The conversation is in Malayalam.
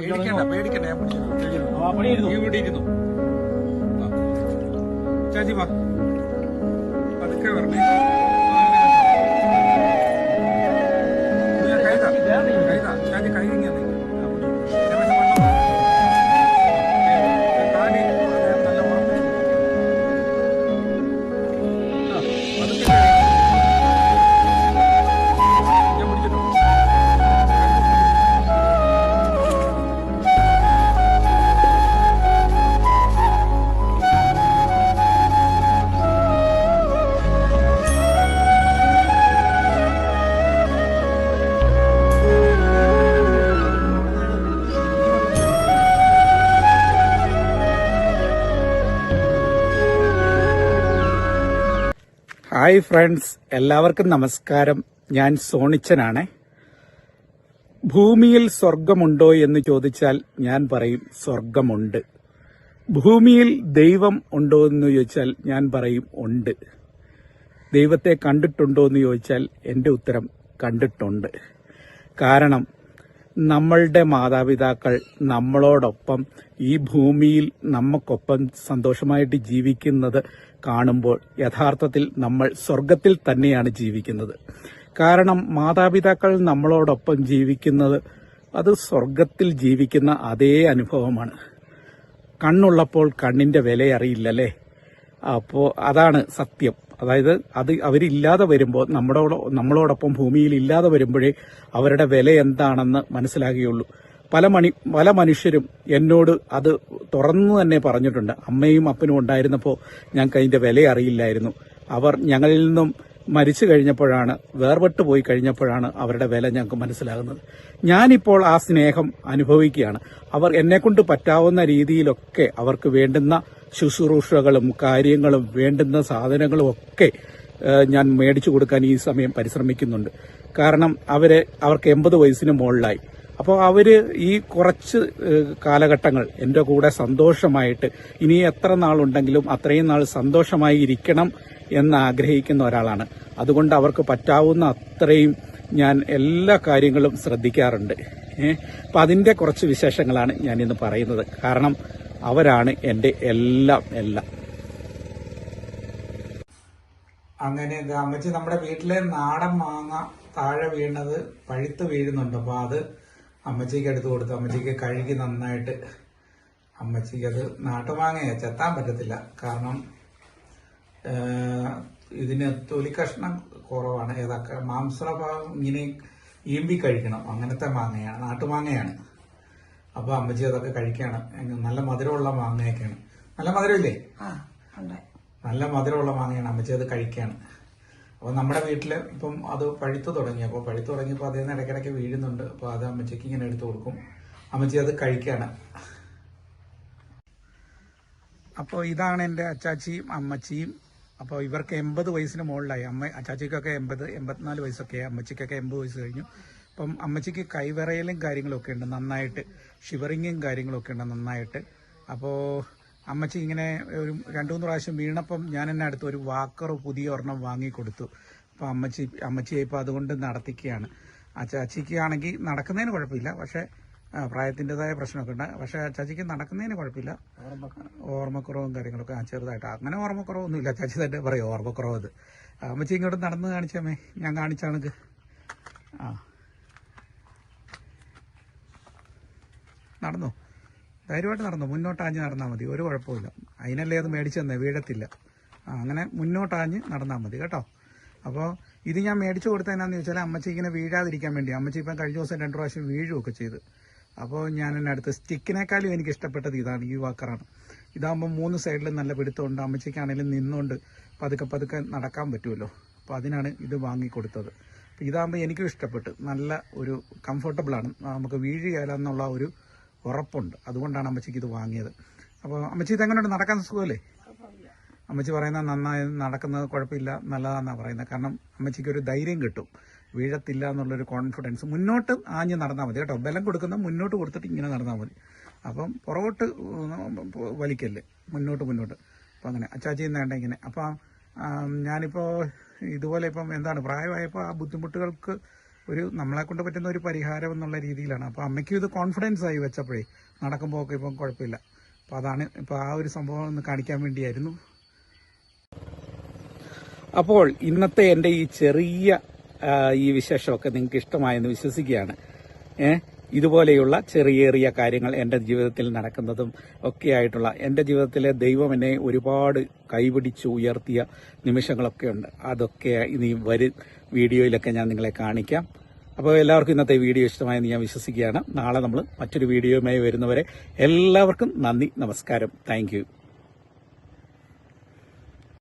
പേടിക്കണ്ട പേടിക്കണ്ട. ഞാൻ. നീ ഇവിടെ ഇരുന്നു. ചാച്ചി വാ. പതുക്കെ വരണേ. ഹായ് ഫ്രണ്ട്സ് എല്ലാവർക്കും നമസ്കാരം. ഞാൻ സോണിച്ചനാണ്. ഭൂമിയിൽ സ്വർഗമുണ്ടോ എന്ന് ചോദിച്ചാൽ ഞാൻ പറയും സ്വർഗമുണ്ട്. ഭൂമിയിൽ ദൈവം ഉണ്ടോ എന്ന് ചോദിച്ചാൽ ഞാൻ പറയും ഉണ്ട്. ദൈവത്തെ കണ്ടിട്ടുണ്ടോ എന്ന് ചോദിച്ചാൽ എന്റെ ഉത്തരം കണ്ടിട്ടുണ്ട്. കാരണം നമ്മളുടെ മാതാപിതാക്കൾ നമ്മളോടൊപ്പം ഈ ഭൂമിയിൽ നമുക്കൊപ്പം സന്തോഷമായിട്ട് ജീവിക്കുന്നത് കാണുമ്പോൾ യഥാർത്ഥത്തിൽ നമ്മൾ സ്വർഗത്തിൽ തന്നെയാണ് ജീവിക്കുന്നത്. കാരണം മാതാപിതാക്കൾ നമ്മളോടൊപ്പം ജീവിക്കുന്നത് അത് സ്വർഗത്തിൽ ജീവിക്കുന്ന അതേ അനുഭവമാണ്. കണ്ണുള്ളപ്പോൾ കണ്ണിന്റെ വില അറിയില്ലല്ലേ അപ്പോൾ അതാണ് സത്യം. അതായത് അത് അവരില്ലാതെ വരുമ്പോൾ നമ്മുടെ നമ്മളോടൊപ്പം ഭൂമിയിൽ ഇല്ലാതെ വരുമ്പോഴേ അവരുടെ വില എന്താണെന്ന് മനസ്സിലാകുകയുള്ളൂ. പല മണി പല മനുഷ്യരും എന്നോട് അത് തുറന്നു തന്നെ പറഞ്ഞിട്ടുണ്ട്. അമ്മയും അപ്പനും ഉണ്ടായിരുന്നപ്പോൾ ഞങ്ങൾക്ക് അതിന്റെ വില അറിയില്ലായിരുന്നു. അവർ ഞങ്ങളിൽ നിന്നും മരിച്ചു കഴിഞ്ഞപ്പോഴാണ് വേർപെട്ട് പോയി കഴിഞ്ഞപ്പോഴാണ് അവരുടെ വില ഞങ്ങൾക്ക് മനസ്സിലാകുന്നത്. ഞാനിപ്പോൾ ആ സ്നേഹം അനുഭവിക്കുകയാണ്. അവർ എന്നെക്കൊണ്ട് പറ്റാവുന്ന രീതിയിലൊക്കെ അവർക്ക് വേണ്ടുന്ന ശുശ്രൂഷകളും കാര്യങ്ങളും വേണ്ടുന്ന സാധനങ്ങളും ഒക്കെ ഞാൻ മേടിച്ചു കൊടുക്കാൻ ഈ സമയം പരിശ്രമിക്കുന്നുണ്ട്. കാരണം അവരെ അവർക്ക് എൺപത് വയസ്സിന് മുകളിലായി. അപ്പോൾ അവർ ഈ കുറച്ച് കാലഘട്ടങ്ങൾ എന്റെ കൂടെ സന്തോഷമായിട്ട് ഇനി എത്ര നാളുണ്ടെങ്കിലും അത്രയും നാൾ സന്തോഷമായി ഇരിക്കണം എന്ന് ആഗ്രഹിക്കുന്ന ഒരാളാണ്. അതുകൊണ്ട് അവർക്ക് പറ്റാവുന്ന അത്രയും ഞാൻ എല്ലാ കാര്യങ്ങളും ശ്രദ്ധിക്കാറുണ്ട്. ഏഹ് അതിന്റെ കുറച്ച് വിശേഷങ്ങളാണ് ഞാനിന്ന് പറയുന്നത്. കാരണം അവരാണ് എന്റെ എല്ലാം എല്ലാം. അങ്ങനെ അമ്മച്ചി നമ്മുടെ വീട്ടിലെ നാടൻ മാങ്ങ താഴെ വീണത് പഴുത്ത് വീഴുന്നുണ്ട്. അപ്പോൾ അത് അമ്മച്ചിക്ക് എടുത്തു കൊടുത്തു അമ്മച്ചിക്ക് കഴുകി നന്നായിട്ട് അമ്മച്ചിക്ക് അത് നാട്ടുമാങ്ങയാ. ചെത്താൻ പറ്റത്തില്ല. കാരണം ഇതിന് തൊലി കഷ്ണം കുറവാണ്. ഏതൊക്കെ മാംസഭാഗം ഇങ്ങനെ ഈമ്പി കഴിക്കണം. അങ്ങനത്തെ മാങ്ങയാണ് നാട്ടുമാങ്ങയാണ്. അപ്പൊ അമ്മച്ചി അതൊക്കെ കഴിക്കാണ്. നല്ല മധുരമുള്ള മാങ്ങയൊക്കെയാണ്. നല്ല മധുരമില്ലേ? നല്ല മധുരമുള്ള മാങ്ങയാണ് അമ്മച്ചി അത് കഴിക്കാണ് അപ്പൊ നമ്മുടെ വീട്ടിൽ ഇപ്പം അത് പഴുത്തു തുടങ്ങി. അപ്പൊ പഴുത്തു തുടങ്ങിയപ്പോൾ അതിൽ നിന്ന് ഇടയ്ക്കിടയ്ക്ക് വീഴുന്നുണ്ട്. അപ്പൊ അത് അമ്മച്ചിക്ക് ഇങ്ങനെ എടുത്തു കൊടുക്കും. അമ്മച്ചി അത് കഴിക്കാണ്. അപ്പോൾ ഇതാണ് എന്റെ അച്ചാച്ചിയും അമ്മച്ചിയും. അപ്പോൾ ഇവർക്ക് എൺപത് വയസ്സിന് മുകളിലായി. അമ്മ അച്ചാച്ചിക്കൊക്കെ എൺപത് എൺപത്തിനാല് വയസ്സൊക്കെ അമ്മച്ചിക്കൊക്കെ എൺപത് വയസ്സ് കഴിഞ്ഞു. അപ്പം അമ്മച്ചിക്ക് കൈവിറയലും കാര്യങ്ങളൊക്കെ ഉണ്ട്. നന്നായിട്ട് ഷിവറിങ്ങും കാര്യങ്ങളൊക്കെ ഉണ്ട് നന്നായിട്ട്. അപ്പോൾ അമ്മച്ചി ഇങ്ങനെ ഒരു രണ്ടു മൂന്ന് പ്രാവശ്യം വീണപ്പം ഞാൻ എന്നെ അടുത്ത് ഒരു വാക്കർ പുതിയ ഒരെണ്ണം വാങ്ങിക്കൊടുത്തു. അപ്പോൾ അമ്മച്ചി അമ്മച്ചിയെ ഇപ്പോൾ അതുകൊണ്ട് നടത്തിക്കുകയാണ്. അച്ചാച്ചിക്ക് ആണെങ്കിൽ നടക്കുന്നതിന് കുഴപ്പമില്ല. പക്ഷേ പ്രായത്തിന്റെതായ പ്രശ്നമൊക്കെ ഉണ്ട്. പക്ഷേ അച്ചാച്ചിക്ക് നടക്കുന്നതിന് കുഴപ്പമില്ല. ഓർമ്മക്കുറവും കാര്യങ്ങളൊക്കെ ആ ചെറുതായിട്ട്. അങ്ങനെ ഓർമ്മക്കുറവൊന്നുമില്ല. അച്ചാച്ചി തന്നെ പറയും ഓർമ്മക്കുറവ് അത്. അമ്മച്ചി ഇങ്ങോട്ട് നടന്ന് കാണിച്ചമ്മേ ഞാൻ കാണിച്ചാണെങ്കിൽ ആ. നടന്നു. ധൈര്യമായിട്ട് നടന്നു. മുന്നോട്ടാഞ്ഞ് നടന്നാൽ മതി. ഒരു കുഴപ്പമില്ല അതിനല്ലേ അത് മേടിച്ചു തന്നെ വീഴത്തില്ല. ആ അങ്ങനെ മുന്നോട്ടാഞ്ഞ് നടന്നാൽ മതി കേട്ടോ. അപ്പോൾ ഇത് ഞാൻ മേടിച്ചു കൊടുത്തതെന്നാന്ന് ചോദിച്ചാൽ അമ്മച്ചി ഇങ്ങനെ വീഴാതിരിക്കാൻ വേണ്ടി. അമ്മച്ചി ഇപ്പം കഴിഞ്ഞ ദിവസം രണ്ട് പ്രാവശ്യം വീഴുകയൊക്കെ ചെയ്ത്. അപ്പോൾ ഞാൻ എന്നെ അടുത്ത് സ്റ്റിക്കിനേക്കാളും എനിക്ക് ഇഷ്ടപ്പെട്ടത് ഇതാണ് ഈ വാക്കറാണ്. ഇതാകുമ്പോൾ മൂന്ന് സൈഡിലും നല്ല പിടുത്തമുണ്ട്. അമ്മച്ചിക്കാണെങ്കിലും നിന്നുകൊണ്ട് പതുക്കെ പതുക്കെ നടക്കാൻ പറ്റുമല്ലോ. അപ്പോൾ അതിനാണ് ഇത് വാങ്ങിക്കൊടുത്തത്. അപ്പോൾ ഇതാകുമ്പോൾ എനിക്കും ഇഷ്ടപ്പെട്ടു. നല്ല ഒരു കംഫർട്ടബിളാണ് നമുക്ക് വീഴുകയില്ല എന്നുള്ള ഒരു ഉറപ്പുണ്ട്. അതുകൊണ്ടാണ് അമ്മച്ചിക്ക് ഇത് വാങ്ങിയത്. അപ്പോൾ അമ്മച്ചി ഇതെങ്ങനെയുണ്ട്? നടക്കാൻ സുഖമല്ലേ? അമ്മച്ചി പറയുന്നത് നന്നായി നടക്കുന്നത് കുഴപ്പമില്ല നല്ലതാണെന്നാണ് പറയുന്നത്. കാരണം അമ്മച്ചിക്ക് ഒരു ധൈര്യം കിട്ടും. വീഴത്തില്ല എന്നുള്ളൊരു കോൺഫിഡൻസ് മുന്നോട്ട് ആഞ്ഞ് നടന്നാൽ മതി കേട്ടോ. ബലം കൊടുക്കുന്ന മുന്നോട്ട് കൊടുത്തിട്ട് ഇങ്ങനെ നടന്നാൽ മതി. അപ്പം പുറകോട്ട് വലിക്കല്ലേ? മുന്നോട്ട് മുന്നോട്ട്. അപ്പം അങ്ങനെ. അച്ചാച്ചി വേണ്ട ഇങ്ങനെ. അപ്പം ഞാനിപ്പോൾ ഇതുപോലെ ഇപ്പം എന്താണ് പ്രായമായപ്പോൾ ആ ബുദ്ധിമുട്ടുകൾക്ക് ഒരു നമ്മളെ കൊണ്ട് പറ്റുന്ന ഒരു പരിഹാരം എന്നുള്ള രീതിയിലാണ്. അപ്പോൾ അമ്മയ്ക്കും ഇത് കോൺഫിഡൻസ് ആയി വെച്ചപ്പോഴേ നടക്കുമ്പോൾ ഒക്കെ ഇപ്പം കുഴപ്പമില്ല. അപ്പോൾ അതാണ് ഇപ്പോൾ ആ ഒരു സംഭവം ഒന്ന് കാണിക്കാൻ വേണ്ടിയായിരുന്നു. അപ്പോൾ ഇന്നത്തെ എന്റെ ഈ ചെറിയ ഈ വിശേഷമൊക്കെ നിങ്ങൾക്ക് ഇഷ്ടമായെന്ന് വിശ്വസിക്കുകയാണ്. ഏ? ഇതുപോലെയുള്ള ചെറിയ ചെറിയ കാര്യങ്ങൾ എന്റെ ജീവിതത്തിൽ നടക്കുന്നതും ഒക്കെയായിട്ടുള്ള എന്റെ ജീവിതത്തിലെ ദൈവം എന്നെ ഒരുപാട് കൈപിടിച്ച് ഉയർത്തിയ നിമിഷങ്ങളൊക്കെ ഉണ്ട്. അതൊക്കെ ഇനി വരും. വീഡിയോയിലൊക്കെ ഞാൻ നിങ്ങളെ കാണിക്കാം. അപ്പോൾ എല്ലാവർക്കും ഇന്നത്തെ വീഡിയോ ഇഷ്ടമായെന്ന് ഞാൻ വിശ്വസിക്കുകയാണ്. നാളെ നമ്മൾ മറ്റൊരു വീഡിയോയുമായി വരുന്നവരെ എല്ലാവർക്കും നന്ദി നമസ്കാരം. താങ്ക്